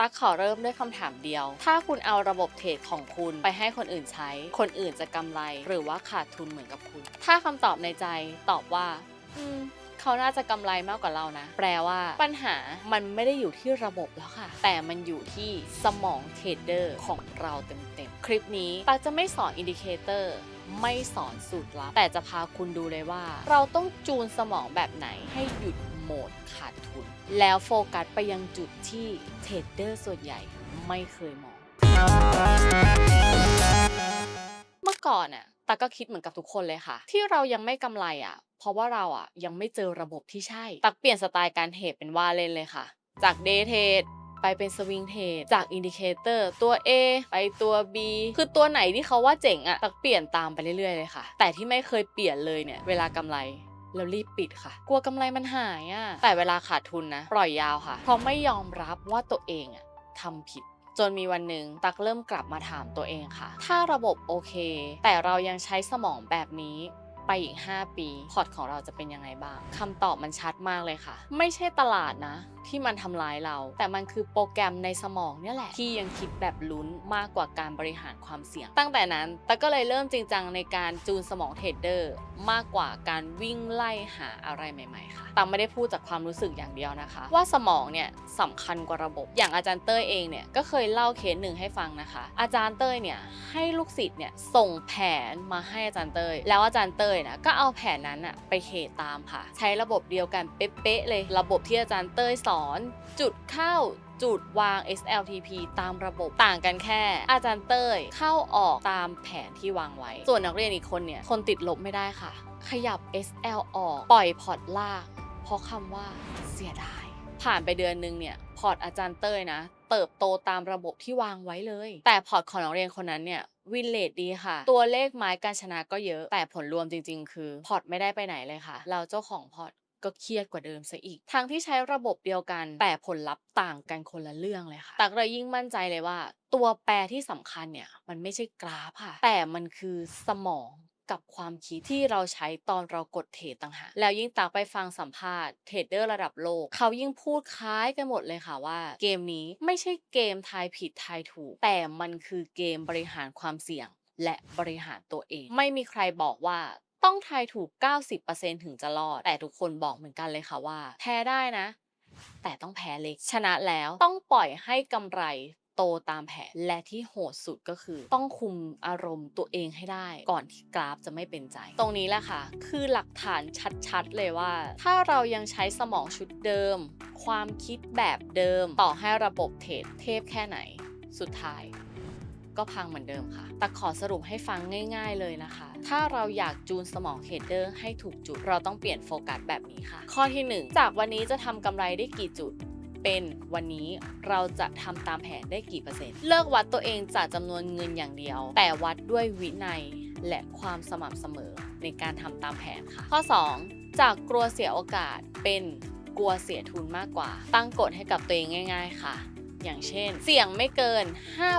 ตักขอเริ่มด้วยคำถามเดียว ถ้าคุณเอาระบบเทรดของคุณไปให้คนอื่นใช้ คนอื่นจะกำไร หรือว่าขาดทุนเหมือนกับคุณ ถ้าคำตอบในใจตอบว่า อืมเขาน่าจะกำไรมากกว่าเรานะ แปลว่าปัญหามันไม่ได้อยู่ที่ระบบแล้วค่ะ แต่มันอยู่ที่สมองเทรดเดอร์ของเราเต็มๆ คลิปนี้ตักจะไม่สอนอินดิเคเตอร์ไม่สอนสูตรลับ แต่จะพาคุณดูเลยว่า เราต้องจูนสมองแบบไหนให้หยุด โหมดขาดทุน แล้วโฟกัสไปยังจุดที่เทรดเดอร์ส่วนใหญ่ไม่เคยมอง เมื่อก่อนน่ะตาก็คิดเหมือนกับทุกคนเลยค่ะ ที่เรายังไม่กำไรอะ เพราะว่าเราอะยังไม่เจอระบบที่ใช่ ตักเปลี่ยนสไตล์การเทรดเป็นว่าเล่นเลยค่ะ จากเดย์เทรดไปเป็นสวิงเทรดจากอินดิเคเตอร์ตัว A ไปตัว B คือตัวไหนที่เขาว่าเจ๋งอะตักเปลี่ยนตามไปเรื่อยๆเลยค่ะ แต่ที่ไม่เคยเปลี่ยนเลยเนี่ย เวลากำไร แล้วรีบปิดค่ะ กลัวกำไรมันหายอะแต่เวลาขาดทุนนะ ปล่อยยาวค่ะ เพราะไม่ยอมรับว่าตัวเองอะทำผิดจนมีวันหนึ่งตักเริ่มกลับมาถามตัวเองค่ะ ถ้าระบบโอเค แต่เรายังใช้สมองแบบนี้ ไปอีก 5 ปีพอร์ตของเราจะเป็นยังไงบ้างคำตอบมันชัดมากเลยค่ะ ไม่ใช่ตลาดนะ ที่มันทำร้ายเรา แต่มันคือโปรแกรมในสมองเนี่ยแหละ ที่ยังคิดแบบลุ้นมากกว่าการบริหารความเสี่ยง ตั้งแต่นั้นตักก็เลยเริ่มจริงจังในการจูนสมองเทรดเดอร์มากกว่าการวิ่งไล่หาอะไรใหม่ๆค่ะตักไม่ได้พูดจากความรู้สึกอย่างเดียวนะคะ ว่าสมองเนี่ยสำคัญกว่าระบบ อย่างอาจารย์เต้ยเองเนี่ยก็เคยเล่าเคสหนึ่งให้ฟังนะคะ อาจารย์เต้ยเนี่ยให้ลูกศิษย์เนี่ยส่งแผนมาให้อาจารย์เต้ยแล้วอาจารย์เต้ยนะก็เอาแผนนั้นอะไปเทรดตามค่ะ ใช้ระบบเดียวกันเป๊ะๆเลย ระบบที่อาจารย์เต้ยสอน จุดเข้าจุดวาง SLTP ตามระบบต่างกันแค่ อาจารย์เต้ยเข้าออกตามแผนที่วางไว้ ส่วนนักเรียนอีกคนเนี่ย คนติดลบไม่ได้ค่ะ ขยับ SL ออก ปล่อยพอร์ตลาก เพราะคำว่าเสียดาย ผ่านไปเดือนนึงเนี่ยพอร์ตอาจารย์เต้ยนะ เติบโตตามระบบที่วางไว้เลย แต่พอร์ตของนักเรียนคนนั้นเนี่ยวินเลดดีค่ะ ตัวเลขไม้การชนะก็เยอะ แต่ผลรวมจริง ๆ คือพอร์ตไม่ได้ไปไหนเลยค่ะ เราเจ้าของพอร์ตก็เครียดกว่าเดิมซะอีก ทั้งที่ใช้ระบบเดียวกัน แต่ผลลัพธ์ต่างกันคนละเรื่องเลยค่ะ ตักเลยยิ่งมั่นใจเลยว่า ตัวแปรที่สำคัญเนี่ยมันไม่ใช่กราฟค่ะ แต่มันคือสมอง กับความคิดที่เราใช้ตอนเรากดเทรดต่างหากแล้วยิ่งตักไปฟังสัมภาษณ์เทรดเดอร์ระดับโลก เขายิ่งพูดคล้ายกันหมดเลยค่ะว่า เกมนี้ไม่ใช่เกมทายผิดทายถูก แต่มันคือเกมบริหารความเสี่ยง และบริหารตัวเอง ไม่มีใครบอกว่าต้องทายถูก 90%ถึงจะรอด แต่ทุกคนบอกเหมือนกันเลยค่ะว่า แพ้ได้นะ แต่ต้องแพ้เล็ก ชนะแล้วต้องปล่อยให้กำไร โตตามแผนและที่โหดสุดก็คือ ต้องคุมอารมณ์ตัวเองให้ได้ ก่อนที่กราฟจะไม่เป็นใจ ตรงนี้แหละค่ะ คือหลักฐานชัดๆเลยว่า ถ้าเรายังใช้สมองชุดเดิม ความคิดแบบเดิม ต่อให้ระบบเทรดเทพแค่ไหน สุดท้าย ก็พังเหมือนเดิมค่ะ แต่ขอสรุปให้ฟังง่าย ๆเลยนะคะ ถ้าเราอยากจูนสมองเทรดเดอร์ให้ถูกจุด เราต้องเปลี่ยนโฟกัสแบบนี้ค่ะ ข้อที่ 1 จากวันนี้จะทำกำไรได้กี่จุด เป็นวันนี้เราจะทำตามแผนได้กี่เปอร์เซ็นต์ เลิกวัดตัวเองจากจำนวนเงินอย่างเดียว แต่วัดด้วยวินัยและความสม่ำเสมอในการทำตามแผนค่ะ ข้อ 2 จากกลัวเสียโอกาสเป็นกลัวเสียทุนมากกว่า ตั้งกฎให้กับตัวเองง่าย ๆ ค่ะ อย่างเช่น เสี่ยงไม่เกิน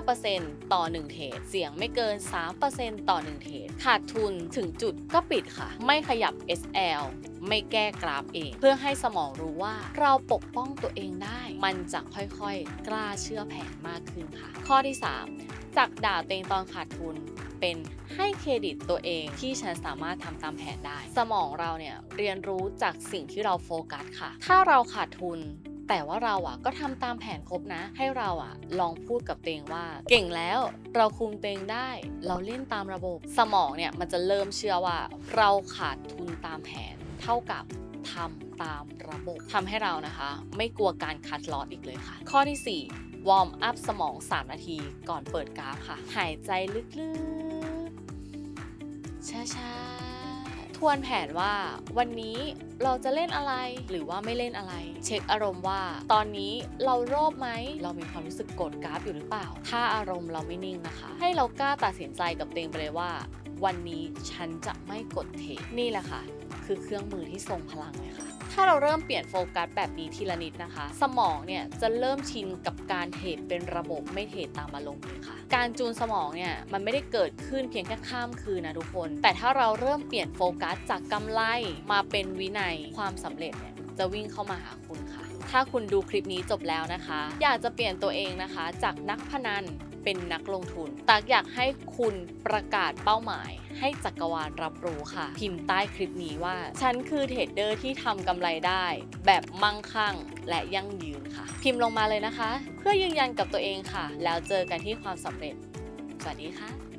5%ต่อ 1 เทรดเสี่ยงไม่เกิน 3%ต่อ 1 เทรดขาดทุนถึงจุดก็ปิดค่ะ ไม่ขยับ SL ไม่แก้กราฟเอง เพื่อให้สมองรู้ว่าเราปกป้องตัวเองได้ มันจะค่อยๆ กล้าเชื่อแผนมากขึ้นค่ะ ข้อที่ 3 จากด่าตัวเองตอนขาดทุนเป็นให้เครดิตตัวเองที่ฉันสามารถทำตามแผนได้ สมองเราเนี่ยเรียนรู้จากสิ่งที่เราโฟกัสค่ะ ถ้าเราขาดทุน แต่ว่าเราอะก็ทำตามแผนครบนะ ให้เราอะลองพูดกับตัวเองว่า เก่งแล้วเราคุมตัวเองได้ เราเล่นตามระบบ สมองเนี่ยมันจะเริ่มเชื่อว่า เราขาดทุนตามแผนเท่ากับทำตามระบบทำให้เรานะคะ ไม่กลัวการคัดลอสอีกเลยค่ะ ข้อที่ 4 วอร์มอัพสมอง 3 นาทีก่อนเปิดกราฟค่ะ หายใจลึกๆ ช้าๆ ทวนแผนว่าวันนี้เราจะเล่นอะไรหรือว่าไม่เล่นอะไร เช็คอารมณ์ว่า ตอนนี้เราโลภไหมเรามีความรู้สึกกดกราฟอยู่หรือเปล่า ถ้าอารมณ์เราไม่นิ่งนะคะ ให้เรากล้าตัดสินใจกับตัวเองไปเลยว่า วันนี้ฉันจะไม่กดเทนี่แหละค่ะ คือเครื่องมือที่ทรงพลังเลยค่ะ ถ้าเราเริ่มเปลี่ยนโฟกัสแบบนี้ทีละนิดนะคะ สมองเนี่ยจะเริ่มชินกับการเทรดเป็นระบบไม่เทรดตามอารมณ์เลยค่ะ การจูนสมองเนี่ยมันไม่ได้เกิดขึ้นเพียงแค่ข้ามคืนนะทุกคน แต่ถ้าเราเริ่มเปลี่ยนโฟกัสจากกำไรมาเป็นวินัยความสำเร็จเนี่ยจะวิ่งเข้ามาหาคุณค่ะ ถ้าคุณดูคลิปนี้จบแล้วนะคะ อยากจะเปลี่ยนตัวเองนะคะ จากนักพนัน เป็นนักลงทุน ตักอยากให้คุณประกาศเป้าหมาย ให้จักรวาลรับรู้ค่ะ พิมพ์ใต้คลิปนี้ว่า ฉันคือเทรดเดอร์ที่ทำกำไรได้ แบบมั่งคั่งและยั่งยืนค่ะ พิมพ์ลงมาเลยนะคะ เพื่อยืนยันกับตัวเองค่ะ แล้วเจอกันที่ความสำเร็จ สวัสดีค่ะ